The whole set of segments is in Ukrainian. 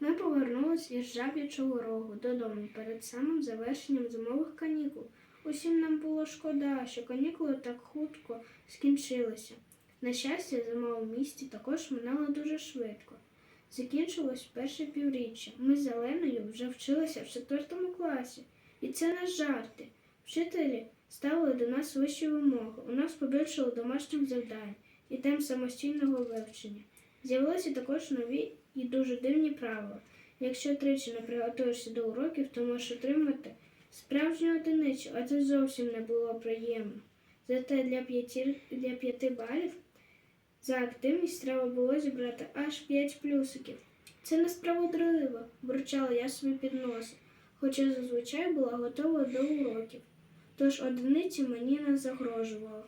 Ми повернулися із жаб'ячого рогу додому перед самим завершенням зимових канікул. Усім нам було шкода, що канікули так хутко скінчилися. На щастя, зима у місті також минала дуже швидко. Закінчилось перше півріччя. Ми з Оленою вже вчилися в четвертому класі. І це не жарти. Вчителі ставили до нас вищі вимоги. У нас побільшало домашніх завдань і тем самостійного вивчення. З'явилися також нові і дуже дивні правила. Якщо тричі не приготуєшся до уроків, то можеш отримати справжню одиницю, а це зовсім не було приємно. Зате для п'яти, для п'яти балів за активність треба було зібрати аж п'ять плюсиків. Це несправедливо, бурчала я собі під носа, хоча зазвичай була готова до уроків. Тож одиниці мені не загрожувало.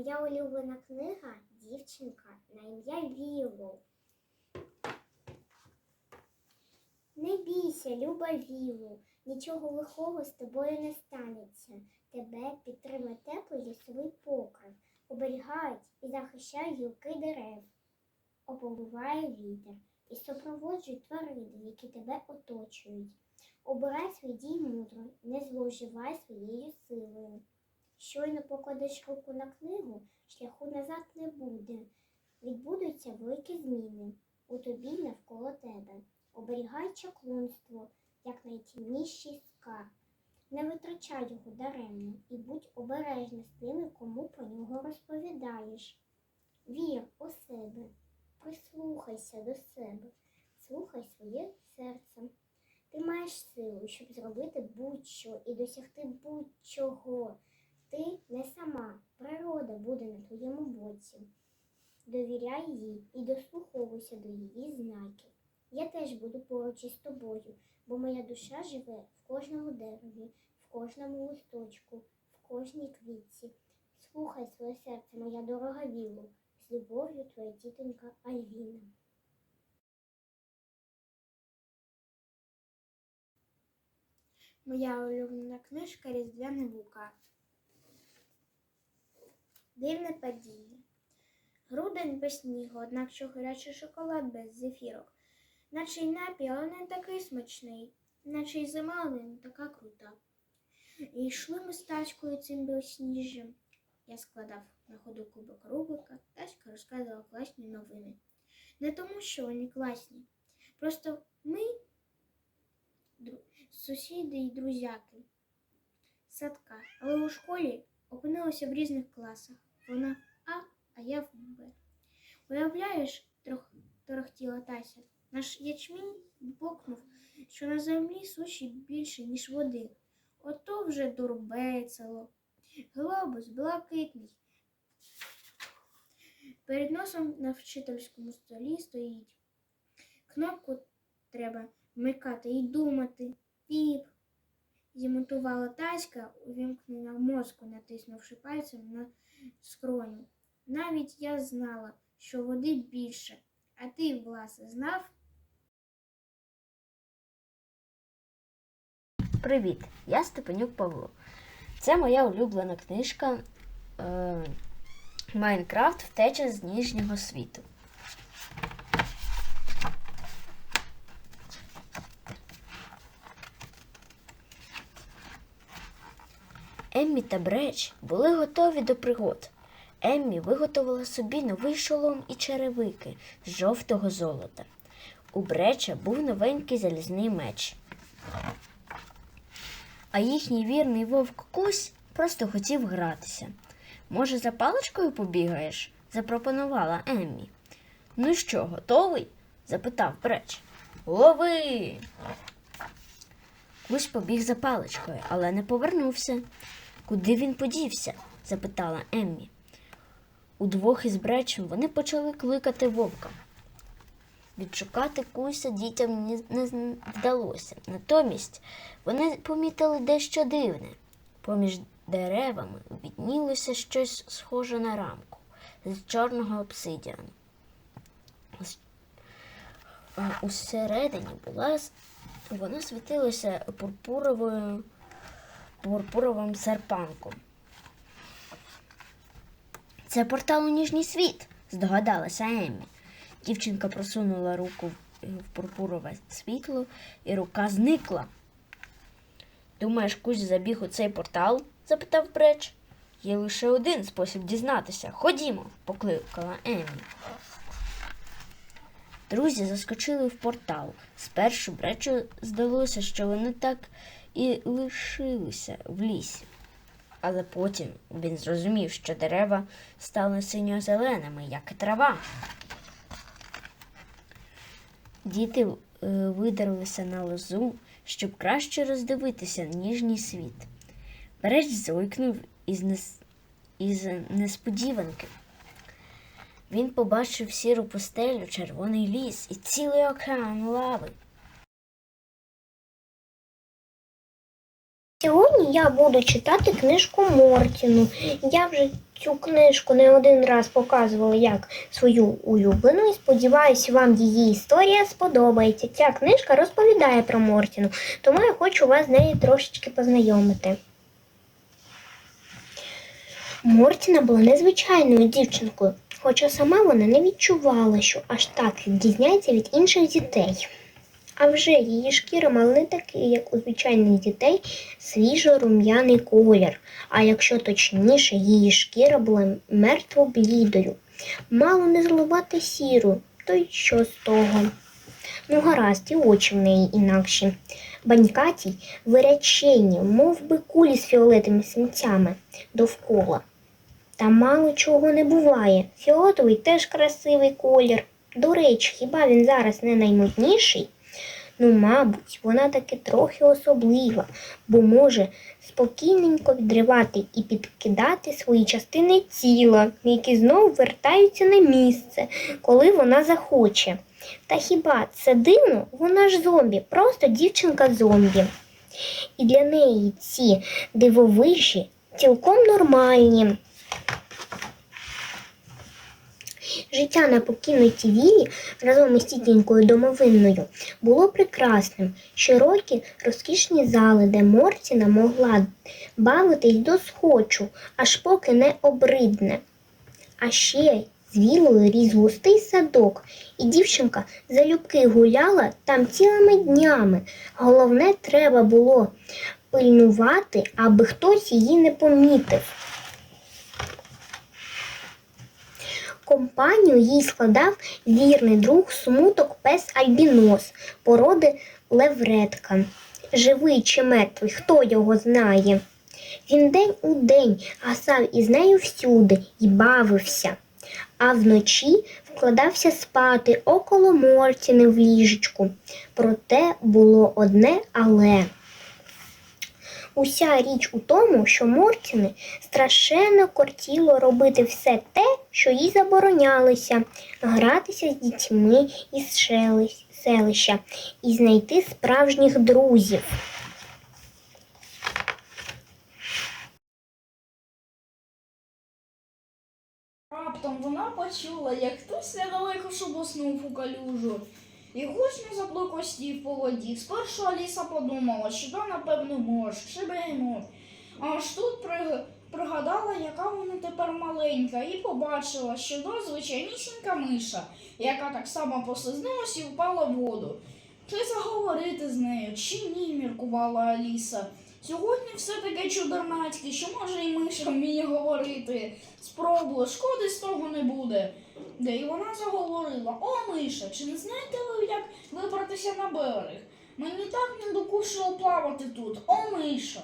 Моя улюблена книга Дівчинка на ім'я Віллоу. Не бійся, люба Віллоу, нічого лихого з тобою не станеться. Тебе підтримає теплий лісовий покрив, оберігають і захищають гілки дерев, оповиває вітер і супроводжують тварини, які тебе оточують. Обирай свій дій мудро, не зловживай своєю силою. Щойно покладеш руку на книгу, шляху назад не буде. Відбудуться великі зміни у тобі навколо тебе. Оберігай чаклунство, як найтінніший скарб. Не витрачай його даремно і будь обережна з тими, кому про нього розповідаєш. Вір у себе, прислухайся до себе, слухай своє серце. Ти маєш силу, щоб зробити будь-що і досягти будь-чого. Ти не сама, природа буде на твоєму боці. Довіряй їй і дослуховуйся до її знаків. Я теж буду поруч із тобою, бо моя душа живе в кожному дереві, в кожному листочку, в кожній квітці. Слухай своє серце, моя дорога Віло, з любов'ю твоя тітонька Альвіна. Моя улюблена книжка Різдвяний вука. Дивне падіння. Грудень без снігу, однак що гарячий шоколад без зефірок. Наче й напій, але не такий смачний, наче й зима, але не така крута. І йшли ми з тачкою цим білосніжжям. Я складав на ходу кубок рублика, тачка розказувала класні новини. Не тому, що вони класні. Просто ми, сусіди і друзяки, садка, але у школі опинилися в різних класах. Вона А, а я в Б. Уявляєш, трох, торохтіла Тася, наш ячмінь бокнув, що на землі суші більше, ніж води. Ото вже дурбецело. Глобус блакитний. Перед носом на вчительському столі стоїть. Кнопку треба вмикати і думати. Піп. Зімонтувала Таська увімкнення мозку, натиснувши пальцем на скроню. Навіть я знала, що води більше. А ти, власне, знав? Привіт, я Степанюк Павло. Це моя улюблена книжка е, Майнкрафт Втеча з ніжнього світу. Еммі та Бреч були готові до пригод. Еммі виготовила собі новий шолом і черевики з жовтого золота. У Бреча був новенький залізний меч. А їхній вірний вовк Кусь просто хотів гратися. Може, за паличкою побігаєш? запропонувала Еммі. Ну що, готовий? запитав Бреч. Лови. Кусь побіг за паличкою, але не повернувся. Куди він подівся? запитала Еммі. Удвох із Бречем вони почали кликати вовка. Відшукати куся дітям не вдалося. Натомість вони помітили дещо дивне. Поміж деревами віднілося щось схоже на рамку з чорного обсидіану. Усередині була с- вона світилася пурпуровою пурпуровим серпанком. Це портал у ніжній світ, здогадалася Еммі. Дівчинка просунула руку в- пурпурове світло, і рука зникла. Думаєш, кусь забіг у цей портал? запитав Бреч. Є лише один спосіб дізнатися. Ходімо, покликала Еммі. Друзі заскочили в портал. Спершу Бречу здалося, що вони так і лишилися в лісі. Але потім він зрозумів, що дерева стали синьо-зеленими, як і трава. Діти е, видерлися на лозу, щоб краще роздивитися ніжній світ. Береч зойкнув із, нес... із несподіванки. Він побачив сіру пустелю, червоний ліс і цілий океан лави. Сьогодні я буду читати книжку Мортіну. Я вже цю книжку не один раз показувала як свою улюблену і сподіваюся, вам її історія сподобається. Ця книжка розповідає про Мортіну, тому я хочу вас з нею трошечки познайомити. Мортіна була незвичайною дівчинкою, хоча сама вона не відчувала, що аж так відрізняється від інших дітей. А вже її шкіра мала не такий, як у звичайних дітей, свіжо-рум'яний колір. А якщо точніше, її шкіра була мертво-блідою. Мало не зливати сіру, то й що з того? Ну, гаразд, і очі в неї інакші. Банькаті, вирячені, мов би кулі з фіолетовими синцями довкола. Та мало чого не буває. Фіолетовий теж красивий колір. До речі, хіба він зараз не наймодніший? Ну, мабуть, вона таки трохи особлива, бо може спокійненько відривати і підкидати свої частини тіла, які знову вертаються на місце, коли вона захоче. Та хіба це дивно? Вона ж зомбі, просто дівчинка зомбі. І для неї ці дивовижі цілком нормальні. Життя на покинутій віллі разом із тітінькою домовинною було прекрасним. Широкі розкішні зали, де Мортіна могла бавитись до схочу, аж поки не обридне. А ще з вілою ріс густий садок, і дівчинка залюбки гуляла там цілими днями. Головне, треба було пильнувати, аби хтось її не помітив. Компанію їй складав вірний друг смуток пес Альбінос, породи левретка. Живий чи мертвий, хто його знає. Він день у день гасав із нею всюди і бавився, а вночі вкладався спати около Мортіни в ліжечку. Проте було одне але. Уся річ у тому, що Мортіни страшенно кортіло робити все те, що їй заборонялося, гратися з дітьми із селища і знайти справжніх друзів. Раптом вона почула, як хтось недалеко шубоснув у калюжу. І гучно заблокостів по воді. Спершу Аліса подумала, що то, напевно, морж чи бегемот. Аж тут при... пригадала, яка вона тепер маленька, і побачила, що то звичайнісінька миша, яка так само послизнулась і впала в воду. Чи заговорити з нею, чи ні, міркувала Аліса. Сьогодні все таке чудернацьке, що може і миша вміє говорити. Спробую, шкоди з того не буде. Де і вона заговорила: О, Миша, чи не знаєте ви, як вибратися на берег? Мені так не докушило плавати тут. О, Миша.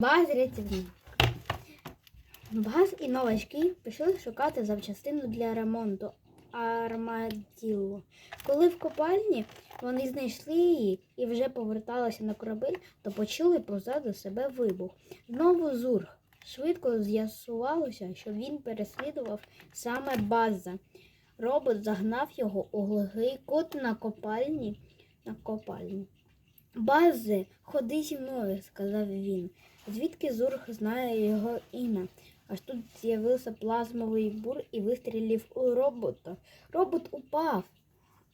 Баз рятівник. Баз і новачки пішли шукати запчастину для ремонту армаділло. Коли в копальні вони знайшли її і вже поверталися на корабель, то почули позаду себе вибух. Знову зург. Швидко з'ясувалося, що він переслідував саме база. Робот загнав його у глухий кут на копальні. На копальні. Бази, ходи зі мною, сказав він. Звідки Зург знає його ім'я? Аж тут з'явився плазмовий бур і вистрілив у робота. Робот упав,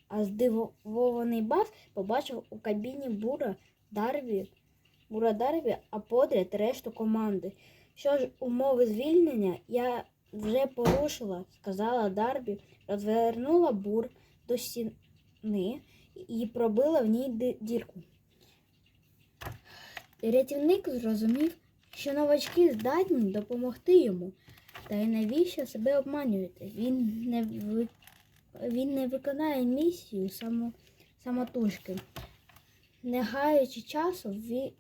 а здивований бас побачив у кабіні бура Дарві, бура Дарві, а подряд решту команди. Що ж, умови звільнення я вже порушила, сказала Дарбі, розвернула бур до стіни і пробила в ній дірку. Рятівник зрозумів, що новачки здатні допомогти йому. Та й навіщо себе обманювати? Він не, ви... Він не виконає місію само... самотужки. Не гаючи часу, ві...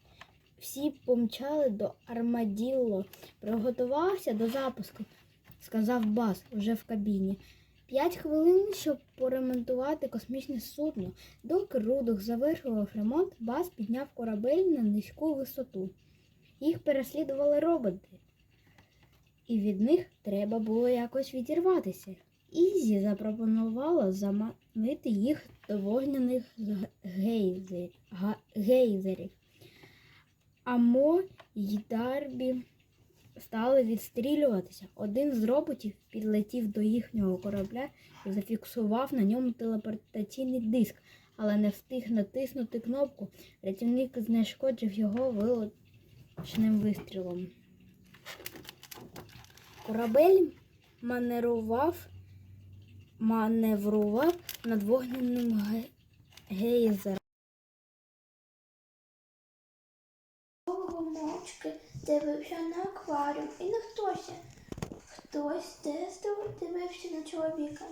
всі помчали до Армаділло. Приготувався до запуску, сказав Бас вже в кабіні. П'ять хвилин, щоб поремонтувати космічне судно. Доки Рудок завершував ремонт, Бас підняв корабель на низьку висоту. Їх переслідували роботи, і від них треба було якось відірватися. Ізі запропонувала заманити їх до вогняних гейзерів. А Мо й Дарбі стали відстрілюватися. Один з роботів підлетів до їхнього корабля і зафіксував на ньому телепортаційний диск, але не встиг натиснути кнопку. Рятівник знешкоджив його вилучним вистрілом. Корабель маневрував, маневрував над вогняним гейзером. Довго мовчки дивився на акваріум і не хтось. Хтось тестив дивився на чоловіка.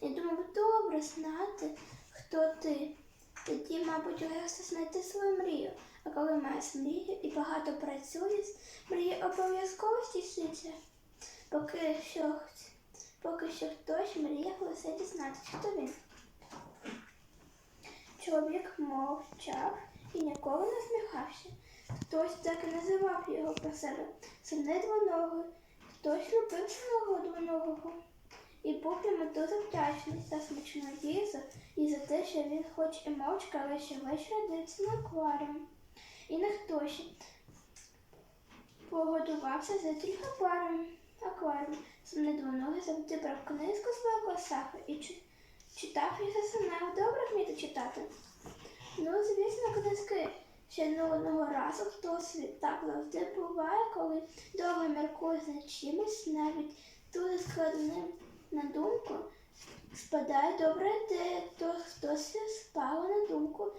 І думав, добре знати, хто ти. Тоді, мабуть, легше знайти свою мрію. А коли маєш мрію і багато працюєш, мрія обов'язково здійсниться. Поки що, поки що хтось мріє лише дізнатися, хто він. Чоловік мовчав і ніколи не сміхався. Хтось так і називав його про себе сини двоногий, хтось любив свого двоногого. І був йому дуже вдячний за смачну їжу і за те, що він хоч і мовчки, але ще вечора дивиться на акваріум. І не хтось погодувався за тільки акваріум. Акваріум. Сини двоногий завжди брав книжку великого шафи і читав і засинав. Добре вміти читати. Ну, звісно, книжки. Ще не одного разу хтось так завжди буває, коли довго міркує за чимось, навіть дуже складним на думку, спадає добра ідея, то хтось спало на думку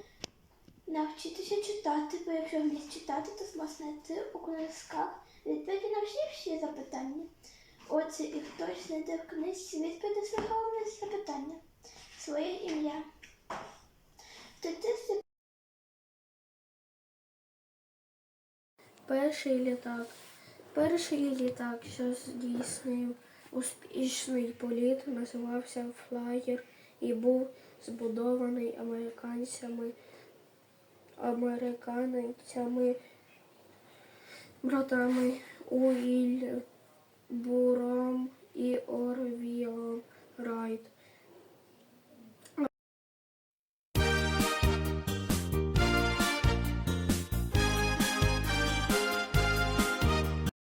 навчитися читати, бо якщо вмієш читати, то зможеш знайти у книжках відповіді на всі всі запитання. Оце і хтось знайде в книжці відповіді на головне запитання, своє ім'я. Перший літак. Перший літак, що здійснив успішний політ, називався Флаєр і був збудований американцями, американцями братами Уільбуром і Орвілом.